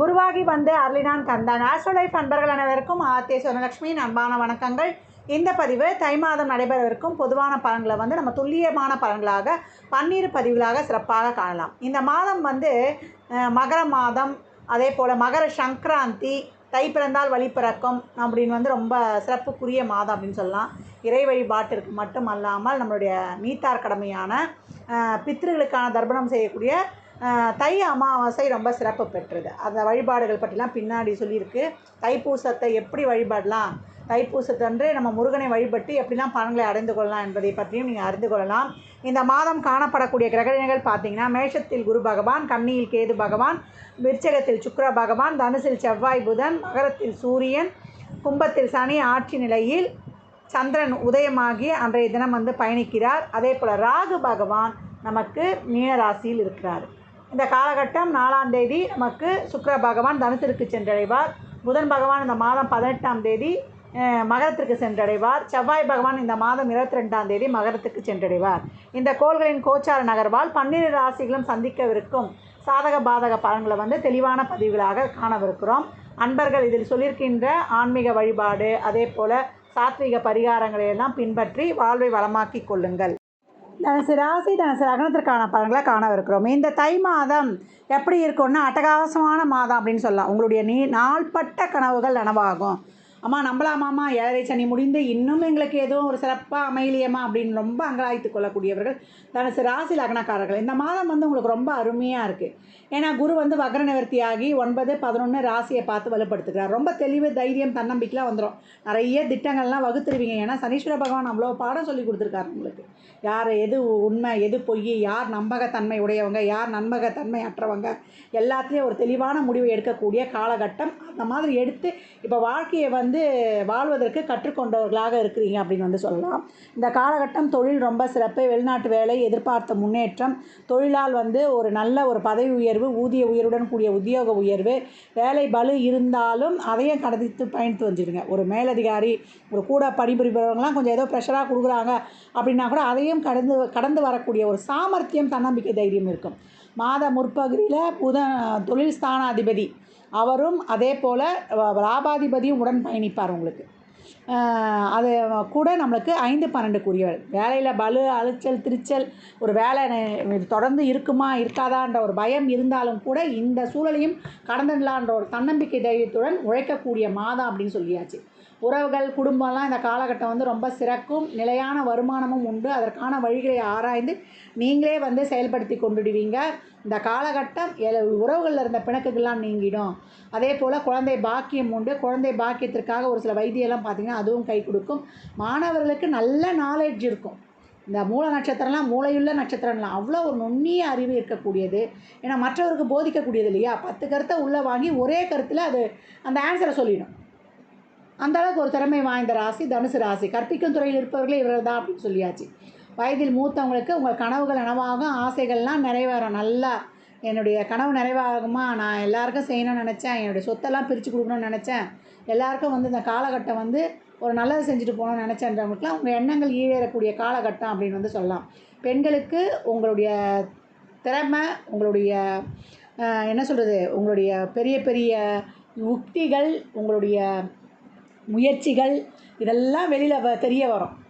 குருவாகி வந்து அருளினான் கந்தான். ஆஸ்ட்ரோலைஃப் அன்பர்கள் அனைவருக்கும் ஆர்த்திய சுவனலட்சுமியின் அன்பான வணக்கங்கள். இந்த பதிவு தை மாதம் நடைபெறவிருக்கும் பொதுவான பலன்களை வந்து நம்ம துல்லியமான பலன்களாக பன்னீர் பதிவுகளாக சிறப்பாக காணலாம். இந்த மாதம் வந்து மகர மாதம் அதே போல் மகர சங்கராந்தி தை பிறந்தால் வழி பிறக்கும் அப்படின்னு வந்து ரொம்ப சிறப்புக்குரிய மாதம் அப்படின்னு சொல்லலாம். இறை வழிபாட்டிற்கு மட்டும் அல்லாமல் நம்மளுடைய நீத்தார் கடமையான அஹ், தர்ப்பணம் செய்யக்கூடிய தை அமாவாசை ரொம்ப சிறப்பு பெற்றது. அந்த வழிபாடுகள் பற்றிலாம் பின்னாடி சொல்லியிருக்கு. தைப்பூசத்தை எப்படி வழிபடலாம்? தைப்பூசத்தன்று நம்ம முருகனை வழிபட்டு எப்படிலாம் பலன்களை அடைந்து கொள்ளலாம் என்பதை பற்றியும் நீங்கள் அறிந்து கொள்ளலாம். இந்த மாதம் காணப்படக்கூடிய கிரகணிகள் பார்த்தீங்கன்னா மேஷத்தில் குரு பகவான் கன்னியில் கேது பகவான் விருச்சகத்தில் சுக்கர பகவான் தனுசில் செவ்வாய் புதன் மகரத்தில் சூரியன் கும்பத்தில் சனி ஆட்சி நிலையில் சந்திரன் உதயமாகி அன்றைய தினம் வந்து பயணிக்கிறார். அதே போல் ராகு பகவான் நமக்கு மீனராசியில் இருக்கிறார். இந்த காலகட்டம் நாலாம் தேதி நமக்கு சுக்கர பகவான் தனுசிற்கு சென்றடைவார். புதன் பகவான் இந்த மாதம் பதினெட்டாம் தேதி மகரத்திற்கு சென்றடைவார். செவ்வாய் பகவான் இந்த மாதம் இருபத்தி ரெண்டாம் தேதி மகரத்துக்கு சென்றடைவார். இந்த கோள்களின் கோச்சார நகர்வால் பன்னிரு ராசிகளும் சந்திக்கவிருக்கும் சாதக பாதக பலன்களை வந்து தெளிவான பதிவுகளாக காணவிருக்கிறோம். அன்பர்கள் இதில் சொல்லியிருக்கின்ற ஆன்மீக வழிபாடு அதே போல் சாத்விக பரிகாரங்களை எல்லாம் பின்பற்றி வாழ்வை வளமாக்கி கொள்ளுங்கள். தனுசு ராசி தனுசு லக்னத்திற்கான பலன்களை காணவிருக்கிறோம். இந்த தை மாதம் எப்படி இருக்கும்னா அட்டகாசமான மாதம் அப்படின்னு சொல்லலாம். உங்களுடைய நீ நாள்பட்ட கனவுகள் நனவாகும். அம்மா நம்பலாமாம்மா ஏழரை சனி முடிந்து இன்னும் எங்களுக்கு எதுவும் ஒரு சிறப்பாக அமையலையம்மா அப்படின்னு ரொம்ப அங்கலாய்த்து கொள்ளக்கூடியவர்கள் தனுசு ராசி லக்னக்காரர்கள். இந்த மாதம் வந்து உங்களுக்கு ரொம்ப அருமையாக இருக்குது ஏன்னா குரு வந்து வக்ர நிவர்த்தியாகி ஒன்பது பதினொன்று ராசியை பார்த்து வலுப்படுத்துக்கிறார் ரொம்ப தெளிவு தைரியம் தன்னம்பிக்கைலாம் வந்துடும் நிறைய திட்டங்கள்லாம் வகுத்துருவீங்க. ஏன்னா சனீஸ்வர பகவான் அவ்வளோ பாடம் சொல்லி கொடுத்துருக்காரு உங்களுக்கு. யார் எது உண்மை எது பொய் யார் நம்பகத்தன்மை உடையவங்க யார் நம்பகத்தன்மை அற்றவங்க எல்லாத்துலேயும் ஒரு தெளிவான முடிவை எடுக்கக்கூடிய காலகட்டம். அந்த மாதிரி எடுத்து இப்போ வாழ்க்கையை வந்து வந்து வாழ்வதற்கு கற்றுக்கொண்டவர்களாக இருக்கிறீங்க அப்படின்னு வந்து சொல்லலாம். இந்த காலகட்டம் தொழில் ரொம்ப சிறப்பு. வெளிநாட்டு வேலை எதிர்பார்த்த முன்னேற்றம் தொழிலால் வந்து ஒரு நல்ல ஒரு பதவி உயர்வு ஊதிய உயர்வுடன் கூடிய உத்தியோக உயர்வு வேலை பலு இருந்தாலும் அதையும் கடந்து பயணித்து வந்துடுங்க. ஒரு மேலதிகாரி ஒரு கூட பணிபுரிபவர்கள்லாம் கொஞ்சம் ஏதோ ப்ரெஷராக கொடுக்குறாங்க அப்படின்னா கூட அதையும் கடந்து கடந்து வரக்கூடிய ஒரு சாமர்த்தியம் தன்னம்பிக்கை தைரியம் இருக்கும். மாத முற்பகுதியில் புதன் தொழில் ஸ்தானாதிபதி அவரும் அதே போல் லாபாதிபதியும் உடன் பயணிப்பார் உங்களுக்கு. அது கூட நம்மளுக்கு ஐந்து பன்னெண்டுக்குரியவர் வேலையில் பலு அலைச்சல் திருச்சல் ஒரு வேலை தொடர்ந்து இருக்குமா இருக்காதான்ற ஒரு பயம் இருந்தாலும் கூட இந்த சூழலையும் கடந்துடலான்ற ஒரு தன்னம்பிக்கை தைரியத்துடன் உழைக்கக்கூடிய மாதம் அப்படின்னு சொல்லியாச்சு. உறவுகள் குடும்பம்லாம் இந்த காலகட்டம் வந்து ரொம்ப சிறக்கும். நிலையான வருமானமும் உண்டு. அதற்கான வழிகளை ஆராய்ந்து நீங்களே வந்து செயல்படுத்தி கொண்டுடுவீங்க. இந்த காலகட்டம் உறவுகளில் இருந்த பிணக்குகள்லாம் நீங்கிடும். அதே போல் குழந்தை பாக்கியம் உண்டு. குழந்தை பாக்கியத்திற்காக ஒரு சில வைத்தியெல்லாம் பார்த்திங்கன்னா அதுவும் கை கொடுக்கும். மாணவர்களுக்கு நல்ல நாலேஜ் இருக்கும். இந்த மூல நட்சத்திரம்லாம் மூளையுள்ள நட்சத்திரம்லாம் அவ்வளோ ஒரு நுண்ணிய அறிவு இருக்கக்கூடியது. ஏன்னா மற்றவருக்கு போதிக்கக்கூடியது இல்லையா? பத்து கருத்தை உள்ளே வாங்கி ஒரே கருத்தில் அது அந்த ஆன்சரை சொல்லிடும். அந்த அளவுக்கு ஒரு திறமை வாய்ந்த ராசி தனுசு ராசி. கற்பிக்கும் துறையில் இருப்பவர்களே இவர்கள் தான் அப்படின்னு சொல்லியாச்சு. வயதில் மூத்தவங்களுக்கு உங்கள் கனவுகள் நனவாகும் ஆசைகள்லாம் நிறைவேறும். நல்லா என்னுடைய கனவு நிறைவாகுமா? நான் எல்லாருக்கும் செய்யணும்னு நினச்சேன். என்னுடைய சொத்தெல்லாம் பிரித்து கொடுக்கணும்னு நினச்சேன். எல்லாருக்கும் வந்து இந்த காலகட்டம் வந்து ஒரு நல்லது செஞ்சுட்டு போகணும்னு நினச்சேன்றவங்களுக்குலாம் உங்கள் எண்ணங்கள் ஈழேறக்கூடிய காலகட்டம் அப்படின்னு வந்து சொல்லலாம். பெண்களுக்கு உங்களுடைய திறமை உங்களுடைய என்ன சொல்கிறது உங்களுடைய பெரிய பெரிய உக்திகள் உங்களுடைய முயற்சிகள் இதெல்லாம் வெளியில் தெரிய வரும்.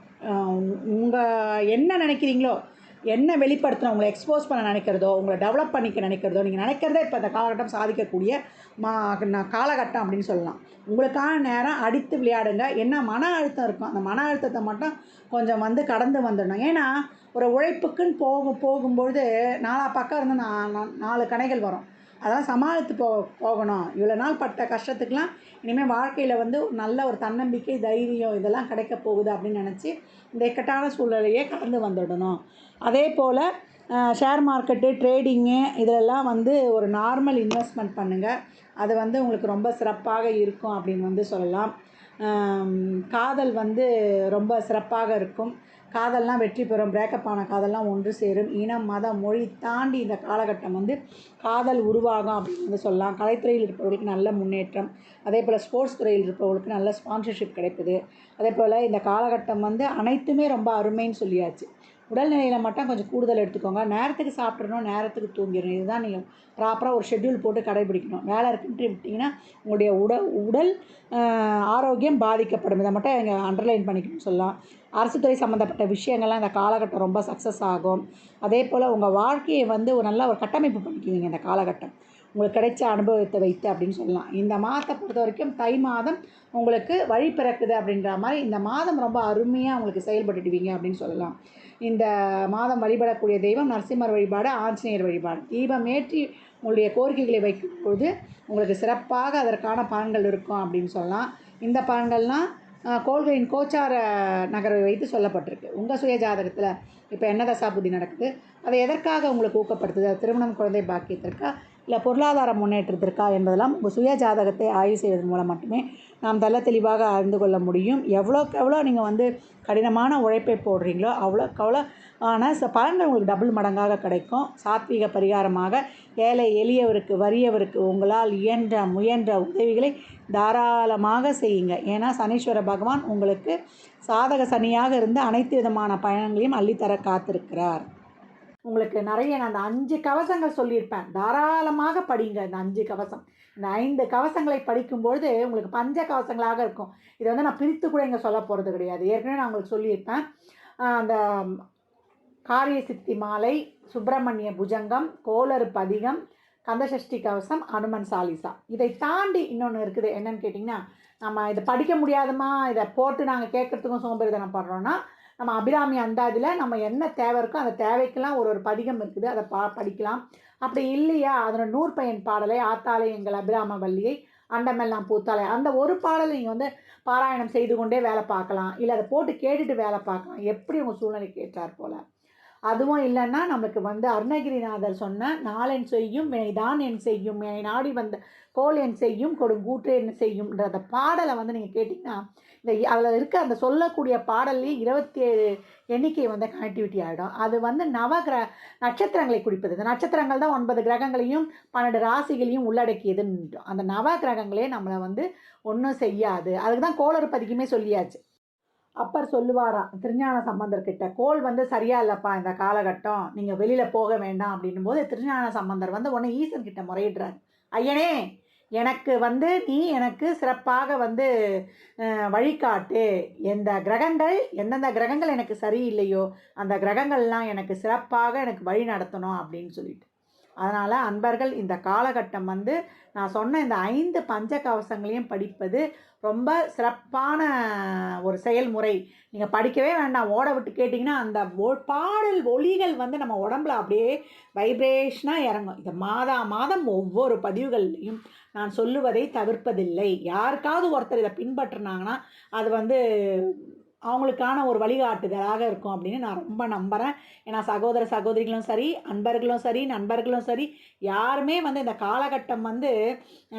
உங்கள் என்ன நினைக்கிறீங்களோ என்ன வெளிப்படுத்தணும் உங்களை எக்ஸ்போஸ் பண்ண நினைக்கிறதோ உங்களை டெவலப் பண்ணிக்க நினைக்கிறதோ நீங்கள் நினைக்கிறதே இப்போ இந்த காலகட்டம் சாதிக்கக்கூடிய மா நான் காலகட்டம் அப்படின்னு சொல்லலாம். உங்களுக்கான நேரம் அடித்து விளையாடுங்க. என்ன மன அழுத்தம் இருக்கும் அந்த மன அழுத்தத்தை மட்டும் கொஞ்சம் வந்து கடந்து வந்துடணும். ஏன்னா ஒரு உழைப்புக்குன்னு போகும் போகும்பொழுது நாலா பக்கம் இருந்து நான் நா- நாலு கணைகள் வரும். அதெல்லாம் சமாளித்து போ போகணும். இவ்வளோ நாள் பட்ட கஷ்டத்துக்கெலாம் இனிமேல் வாழ்க்கையில் வந்து நல்ல ஒரு தன்னம்பிக்கை தைரியம் இதெல்லாம் கிடைக்க போகுது அப்படின்னு நினச்சி இந்த இக்கட்டான சூழ்நிலையே கடந்து வந்துடணும். அதே போல் ஷேர் மார்க்கெட்டு ட்ரேடிங்கு இதிலெல்லாம் வந்து ஒரு நார்மல் இன்வெஸ்ட்மெண்ட் பண்ணுங்கள் அது வந்து உங்களுக்கு ரொம்ப சிறப்பாக இருக்கும் அப்படின்னு வந்து சொல்லலாம். காதல் வந்து ரொம்ப சிறப்பாக இருக்கும். காதல்லாம் வெற்றி பெறும் பிரேக்கப் ஆன காதல்லாம் ஒன்று சேரும். இனம் மதம் மொழி தாண்டி இந்த காலகட்டம் வந்து காதல் உருவாகும் அப்படின்னு வந்து சொல்லலாம். கலைத்துறையில் இருப்பவர்களுக்கு நல்ல முன்னேற்றம் அதே போல் ஸ்போர்ட்ஸ் துறையில் இருப்பவர்களுக்கு நல்ல ஸ்பான்சர்ஷிப் கிடைக்குது அதே போல் இந்த காலகட்டம் வந்து அனைத்துமே ரொம்ப அருமைன்னு சொல்லியாச்சு. உடல்நிலையில் மட்டும் கொஞ்சம் கூடுதல் எடுத்துக்கோங்க. நேரத்துக்கு சாப்பிட்றணும் நேரத்துக்கு தூங்கிடணும். இதுதான் நீங்கள் ப்ராப்பராக ஒரு ஷெட்யூல் போட்டு கடைபிடிக்கணும். வேலை இருக்குன்ட்டு விட்டிங்கன்னா உங்களுடைய உடல் உடல் ஆரோக்கியம் பாதிக்கப்படும். இதை மட்டும் இங்கே அண்டர்லைன் பண்ணிக்கணும்னு சொல்லலாம். அரசு துறை சம்மந்தப்பட்ட விஷயங்கள்லாம் இந்த காலகட்டம் ரொம்ப சக்ஸஸ் ஆகும். அதே போல் உங்கள் வாழ்க்கையை வந்து ஒரு நல்ல ஒரு கட்டமைப்பு பண்ணிக்குவீங்க இந்த காலகட்டம். உங்களுக்கு கிடைச்ச அனுபவத்தை வைத்து அப்படின்னு சொல்லலாம். இந்த மாதத்தை பொறுத்த வரைக்கும் தை மாதம் உங்களுக்கு வழி பிறக்குது அப்படின்ற மாதிரி இந்த மாதம் ரொம்ப அருமையாக உங்களுக்கு செயல்பட்டுடுவீங்க அப்படின்னு சொல்லலாம். இந்த மாதம் வழிபடக்கூடிய தெய்வம் நரசிம்மர் வழிபாடு ஆஞ்சநேயர் வழிபாடு. தீபம் ஏற்றி உங்களுடைய கோரிக்கைகளை வைக்கும்போது உங்களுக்கு சிறப்பாக அதற்கான பலன்கள் இருக்கும் அப்படின்னு சொல்லலாம். இந்த பலன்கள்லாம் கோள்களின் கோச்சார நகரை வைத்து சொல்லப்பட்டிருக்கு. உங்கள் சுய ஜாதகத்தில் இப்போ என்ன தசாபுதி நடக்குது? அதை எதற்காக உங்களுக்கு ஊக்கப்படுத்துது? திருமணம் குழந்தை பாக்கியத்திற்கா? இல்லை பொருளாதார முன்னேற்றத்திற்கா என்பதெல்லாம் உங்கள் சுய ஜாதகத்தை ஆய்வு செய்வதன் மூலம் மட்டுமே நாம் தெல்ல தெளிவாக அறிந்து கொள்ள முடியும். எவ்வளோக்கு எவ்வளோ நீங்கள் வந்து கடினமான உழைப்பை போடுறீங்களோ அவ்வளோக்கு அவ்வளோ ஆனால் பலன்கள் உங்களுக்கு டபுள் மடங்காக கிடைக்கும். சாத்வீக பரிகாரமாக ஏழை எளியவருக்கு வறியவருக்கு உங்களால் இயன்ற முயன்ற உதவிகளை தாராளமாக செய்யுங்க. ஏன்னா சனீஸ்வர பகவான் உங்களுக்கு சாதக சனியாக இருந்து அனைத்து விதமான பயணங்களையும் அள்ளித்தர காத்திருக்கிறார். உங்களுக்கு நிறைய நான் அந்த அஞ்சு கவசங்கள் சொல்லியிருப்பேன். தாராளமாக படிங்க இந்த அஞ்சு கவசம். இந்த ஐந்து கவசங்களை படிக்கும்பொழுது உங்களுக்கு பஞ்ச கவசங்களாக இருக்கும். இதை வந்து நான் பிரித்து கூட இங்கே சொல்ல போகிறது கிடையாது. ஏற்கனவே நான் உங்களுக்கு சொல்லியிருப்பேன். அந்த காரிய சித்தி மாலை சுப்பிரமணிய புஜங்கம் கோளறு பதிகம் கந்தசஷ்டி கவசம் அனுமன் சாலிசா. இதை தாண்டி இன்னொன்று இருக்குது. என்னன்னு கேட்டிங்கன்னா நம்ம இதை படிக்க முடியாதமா இதை போட்டு நாங்கள் கேட்குறதுக்கும் சோம்பேறிதனம் படுறோன்னா நம்ம அபிராமி அந்தாதியில் நம்ம என்ன தேவை இருக்கோ அந்த தேவைக்கெல்லாம் ஒரு ஒரு பதிகம் இருக்குது. அதை பா படிக்கலாம். அப்படி இல்லையா? அதனோட நூற்பயன் பாடலை ஆத்தாலை எங்கள் அபிராம வள்ளியை அண்டமெல்லாம் பூத்தாலை அந்த ஒரு பாடலை நீங்கள் வந்து பாராயணம் செய்து கொண்டே வேலை பார்க்கலாம். இல்லை அதை போட்டு கேட்டுட்டு வேலை பார்க்கலாம். எப்படி உங்கள் சூழ்நிலைக்கு ஏற்றார் போல். அதுவும் இல்லைன்னா நம்மளுக்கு வந்து அருணகிரிநாதர் சொன்ன நாளென் செய்யும் வினைதான் என் செய்யும் என்னை நாடி வந்த கோல் என் செய்யும் கொடுங்கூற்று என்ன செய்யும்ன்ற பாடலை வந்து நீங்கள் கேட்டிங்கன்னா இந்த அதில் இருக்க அந்த சொல்லக்கூடிய பாடல்லே இருபத்தி ஏழு எண்ணிக்கை வந்து கனெக்டிவிட்டி ஆகிடும் அது வந்து நவகிர நட்சத்திரங்களை குறிப்பது. இந்த நட்சத்திரங்கள் தான் ஒன்பது கிரகங்களையும் பன்னெண்டு ராசிகளையும் உள்ளடக்கியதுன்னு அந்த நவ கிரகங்களே நம்மளை வந்து ஒன்றும் செய்யாது. அதுக்கு தான் கோளறு பதிக்குமே சொல்லியாச்சு. அப்பர் சொல்லுவாராம் திருஞான சம்பந்தர்கிட்ட கோல் வந்து சரியா இல்லைப்பா இந்த காலகட்டம். நீங்கள் வெளியில் போக வேண்டாம். அப்படின்னும் போது திருஞான சம்பந்தர் வந்து உடனே ஈசன் கிட்ட முறையிடுறாரு. ஐயனே எனக்கு வந்து நீ எனக்கு சிறப்பாக வந்து வழிகாட்டு. எந்த கிரகங்கள் எந்தெந்த கிரகங்கள் எனக்கு சரியில்லையோ அந்த கிரகங்கள்லாம் எனக்கு சிறப்பாக எனக்கு வழி நடத்தணும் அப்படின்னு சொல்லிட்டு. அதனால் அன்பர்கள் இந்த காலகட்டம் வந்து நான் சொன்ன இந்த ஐந்து பஞ்ச கவசங்களையும் படிப்பது ரொம்ப சிறப்பான ஒரு செயல்முறை. நீங்கள் படிக்கவே வேண்டாம். ஓட விட்டு கேட்டிங்கன்னா அந்த ஒ- பாடல் ஒலிகள் வந்து நம்ம உடம்புல அப்படியே வைப்ரேஷனாக இறங்கும். இந்த மாதா மாதம் ஒவ்வொரு பதிவுகள்லையும் நான் சொல்லுவதை தவிர்ப்பதில்லை. யாருக்காவது ஒருத்தர் இதை பின்பற்றினாங்கன்னா அது வந்து அவங்களுக்கான ஒரு வழிகாட்டுதலாக இருக்கும் அப்படின்னு நான் ரொம்ப நம்புகிறேன் ஏன்னா சகோதர சகோதரிகளும் சரி அன்பர்களும் சரி நண்பர்களும் சரி யாருமே வந்து இந்த காலகட்டம் வந்து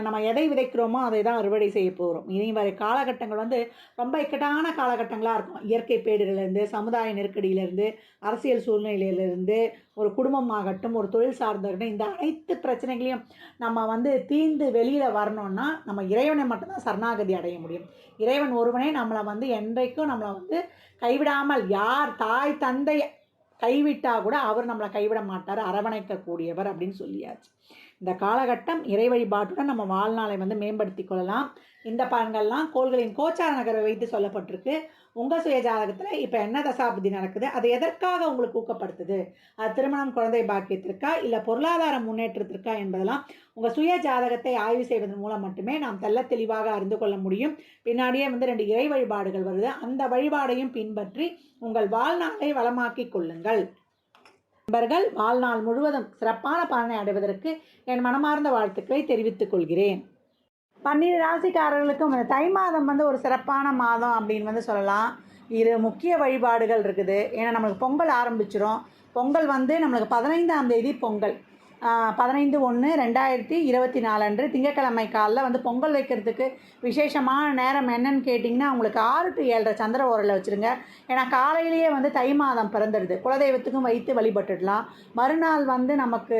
நம்ம எதை விதைக்கிறோமோ அதை தான் அறுவடை செய்ய போகிறோம் இனி வரை காலகட்டங்கள் வந்து ரொம்ப இக்கட்டான காலகட்டங்களாக இருக்கும். இயற்கை பேடுகளிலிருந்து சமுதாய நெருக்கடியிலேருந்து அரசியல் சூழ்நிலையிலேருந்து ஒரு குடும்பமாகட்டும் ஒரு தொழில் சார்ந்தவர்கள் இந்த அனைத்து பிரச்சனைகளையும் நம்ம வந்து தீர்ந்து வெளியில் வரணும்னா நம்ம இறைவனை மட்டும்தான் சரணாகதி அடைய முடியும். இறைவன் ஒருவனே நம்மளை வந்து என்றைக்கும் நம்மளை வந்து கைவிடாமல் யார் தாய் தந்தை கைவிட்டா கூட அவர் நம்மளை கைவிட மாட்டார் அரவணைக்கக்கூடியவர் அப்படின்னு சொல்லியாச்சு. இந்த காலகட்டம் இறை வழிபாட்டுடன் நம்ம வாழ்நாளை வந்து மேம்படுத்தி கொள்ளலாம். இந்த பலன்கள்லாம் கோள்களின் கோச்சார நகரை வைத்து சொல்லப்பட்டிருக்கு. உங்கள் சுய ஜாதகத்தில் இப்போ என்ன தசாபுத்தி நடக்குது? அது எதற்காக உங்களுக்கு ஊக்கப்படுத்துது? அது திருமணம் குழந்தை பாக்கியத்திற்கா இல்லை பொருளாதார முன்னேற்றத்திற்கா என்பதெல்லாம் உங்கள் சுய ஜாதகத்தை ஆய்வு செய்வதன் மூலம் மட்டுமே நாம் தெல்ல தெளிவாக அறிந்து கொள்ள முடியும். பின்னாடியே வந்து ரெண்டு இறை வழிபாடுகள் வருது. அந்த வழிபாடையும் பின்பற்றி உங்கள் வாழ்நாளை வளமாக்கிக் கொள்ளுங்கள். நண்பர்கள் வாழ்நாள் முழுவதும் சிறப்பான பலனை அடைவதற்கு என் மனமார்ந்த வாழ்த்துக்களை தெரிவித்துக் கொள்கிறேன். பன்னிரு ராசிக்காரர்களுக்கும் இந்த தை மாதம் வந்து ஒரு சிறப்பான மாதம் அப்படின்னு வந்து சொல்லலாம். இரு முக்கிய வழிபாடுகள் இருக்குது. ஏன்னா நம்மளுக்கு பொங்கல் ஆரம்பிச்சிடும் பொங்கல் வந்து நம்மளுக்கு பதினைந்தாம் தேதி பொங்கல். பதினைந்து ஒன்று ரெண்டாயிரத்தி இருபத்தி நாலு அன்று திங்கக்கிழமை காலில் வந்து பொங்கல் வைக்கிறதுக்கு விசேஷமான நேரம் என்னன்னு கேட்டிங்கன்னா உங்களுக்கு ஆறு டு ஏழரை சந்திர ஓரில் வச்சுருங்க. ஏன்னா காலையிலேயே வந்து தை மாதம் பிறந்துடுது. குலதெய்வத்துக்கும் வைத்து வழிபட்டுடலாம். மறுநாள் வந்து நமக்கு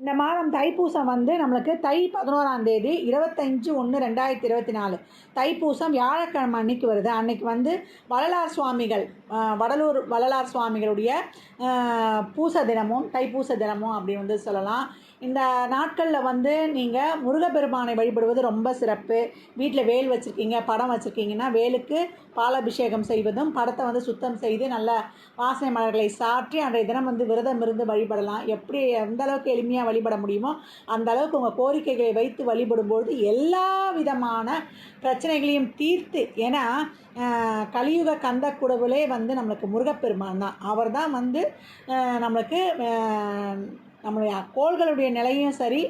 இந்த மாதம் தைப்பூசம் வந்து நம்மளுக்கு தை பதினோராம் தேதி இருபத்தஞ்சு ஒன்று ரெண்டாயிரத்தி இருபத்தி நாலு. தைப்பூசம் வியாழக்கிழமை அன்னைக்கு வருது. அன்னைக்கு வந்து வள்ளலார் சுவாமிகள் வடலூர் வள்ளலார் சுவாமிகளுடைய பூச தினமும் தைப்பூச தினமும் அப்படி வந்து சொல்லலாம். இந்த நாட்களில் வந்து நீங்கள் முருகப்பெருமானை வழிபடுவது ரொம்ப சிறப்பு. வீட்டில் வேல் வச்சுருக்கீங்க படம் வச்சுருக்கீங்கன்னா வேலுக்கு பாலாபிஷேகம் செய்வதும் படத்தை வந்து சுத்தம் செய்து நல்ல வாசனை மலர்களை சாற்றி அன்றைய தினம் வந்து விரதம் இருந்து வழிபடலாம். எப்படி எந்த அளவுக்கு எளிமையாக வழிபட முடியுமோ அந்த அளவுக்கு உங்கள் கோரிக்கைகளை வைத்து வழிபடும்போது எல்லா விதமான பிரச்சனைகளையும் தீர்த்து ஏன்னா கலியுக கந்த குடவுலே வந்து வந்து நம்மளுக்கு முருகப்பெருமான் தான். அவர் தான் வந்து நம்மளுக்கு நம்மளுடைய கோள்களுடைய நிலையும் சரி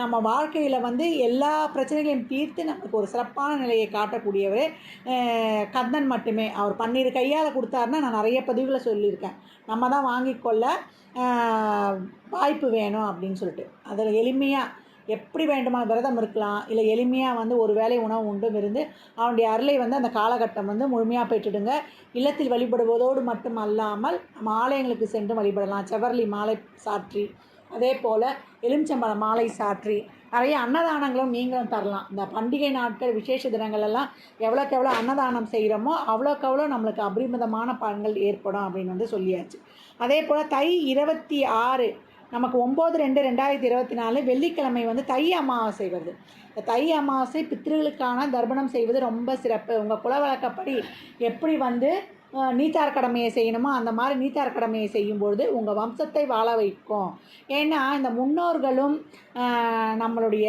நம்ம வாழ்க்கையில் வந்து எல்லா பிரச்சனைகளையும் தீர்த்து நமக்கு ஒரு சிறப்பான நிலையை காட்டக்கூடியவர் கந்தன் மட்டுமே. அவர் பன்னீர் கையால் கொடுத்தாருன்னா நான் நிறைய பதிவுகளை சொல்லியிருக்கேன். நம்ம தான் வாங்கிக்கொள்ள வாய்ப்பு வேணும் அப்படின்னு சொல்லிட்டு. அதில் எளிமையாக எப்படி வேண்டுமா விரதம் இருக்கலாம்? இல்லை எளிமையாக வந்து ஒரு வேளை உணவு உண்டும் இருந்து அவனுடைய அருளை வந்து அந்த காலகட்டம் வந்து முழுமையாக பெற்றுடுங்க. இல்லத்தில் வழிபடுவதோடு மட்டும் அல்லாமல் நம்ம ஆலயங்களுக்கு சென்று வழிபடலாம். செவர்லி மாலை சாற்றி அதே போல் எலுமிச்சம்பழ மாலை சாற்றி நிறைய அன்னதானங்களும் நீங்களும் தரலாம். இந்த பண்டிகை நாட்கள் விசேஷ தினங்களெல்லாம் எவ்வளோக்கு எவ்வளோ அன்னதானம் செய்கிறோமோ அவ்வளோக்கு அவ்வளோ நம்மளுக்கு அபரிமிதமான பலன்கள் ஏற்படும் அப்படின்னு வந்து சொல்லியாச்சு. அதே போல் தை இருபத்தி ஆறு நமக்கு ஒம்பது ரெண்டு ரெண்டாயிரத்தி இருபத்தி நாலு வெள்ளிக்கிழமை வந்து தை அமாவாசை வருது. இந்த தை அமாவாசை பித்திருக்களுக்கான தர்ப்பணம் செய்வது ரொம்ப சிறப்பு. உங்கள் குலவழக்கப்படி எப்படி வந்து நீத்தார் கடமையை செய்யணுமோ அந்த மாதிரி நீத்தார் கடமையை செய்யும்பொழுது உங்கள் வம்சத்தை வாழ வைக்கும். ஏன்னா இந்த முன்னோர்களும் நம்மளுடைய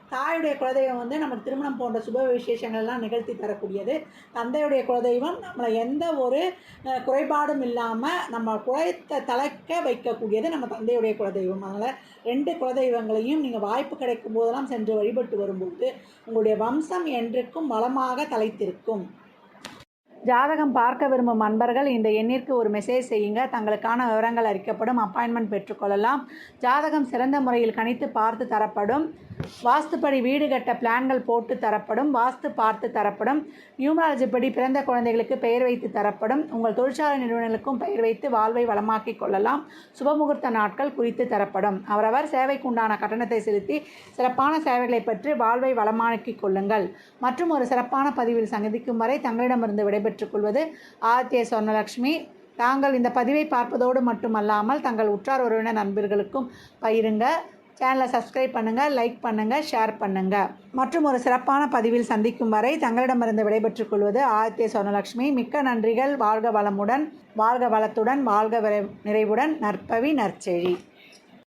தாயுடைய குலதெய்வம் வந்து நமக்கு திருமணம் போன்ற சுப விசேஷங்கள்லாம் நிகழ்த்தி தரக்கூடியது. தந்தையுடைய குலதெய்வம் நம்மளை எந்த ஒரு குறைபாடும் இல்லாமல் நம்ம குழைத்த தலைக்க வைக்கக்கூடியது நம்ம தந்தையுடைய குலதெய்வம். அதனால் ரெண்டு குலதெய்வங்களையும் நீங்கள் வாய்ப்பு கிடைக்கும் போதெல்லாம் சென்று வழிபட்டு வரும்போது உங்களுடைய வம்சம் என்றைக்கும் வளமாக தலைத்திருக்கும். ஜாதகம் பார்க்க விரும்பும் அன்பர்கள் இந்த எண்ணிற்கு ஒரு மெசேஜ் செய்யுங்க. தங்களுக்கான விவரங்கள் அறிக்கப்படும். அப்பாயின்மெண்ட் பெற்றுக்கொள்ளலாம் ஜாதகம் சிறந்த முறையில் கணித்து பார்த்து தரப்படும். வாஸ்துப்படி வீடு கட்ட பிளான்கள் போட்டு தரப்படும் வாஸ்து பார்த்து தரப்படும் நியூமராலஜி படி பிறந்த குழந்தைகளுக்கு பெயர் வைத்து தரப்படும் உங்கள் தொழிற்சாலை நிறுவனங்களுக்கும் பெயர் வைத்து வாழ்வை வளமாக்கிக் கொள்ளலாம். சுபமுகூர்த்த நாட்கள் குறித்து தரப்படும். அவரவர் சேவைக்குண்டான கட்டணத்தை செலுத்தி சிறப்பான சேவைகளை பெற்று வாழ்வை வளமாக்கிக் கொள்ளுங்கள். மற்றும் ஒரு சிறப்பான பதிவில் சந்திக்கும் வரை தங்களிடமிருந்து விடைபெற்றுக் கொள்வது ஆதித்ய சொர்ணலக்ஷ்மி. தாங்கள் இந்த பதிவை பார்ப்பதோடு மட்டுமல்லாமல் தங்கள் உற்றார் உறவினர் நண்பர்களுக்கும் பயிருங்க சேனலை சப்ஸ்கிரைப் பண்ணுங்கள் லைக் பண்ணுங்கள் ஷேர் பண்ணுங்கள் மற்றும் ஒரு சிறப்பான பதிவில் சந்திக்கும் வரை தங்களிடமிருந்து விடைபெற்றுக் கொள்வது ஆதித்ய சொர்ணலக்ஷ்மி மிக்க நன்றிகள். வாழ்க வளமுடன் வாழ்க வளத்துடன் வாழ்க விரை- நிறைவுடன். நற்பவி நற்செழி.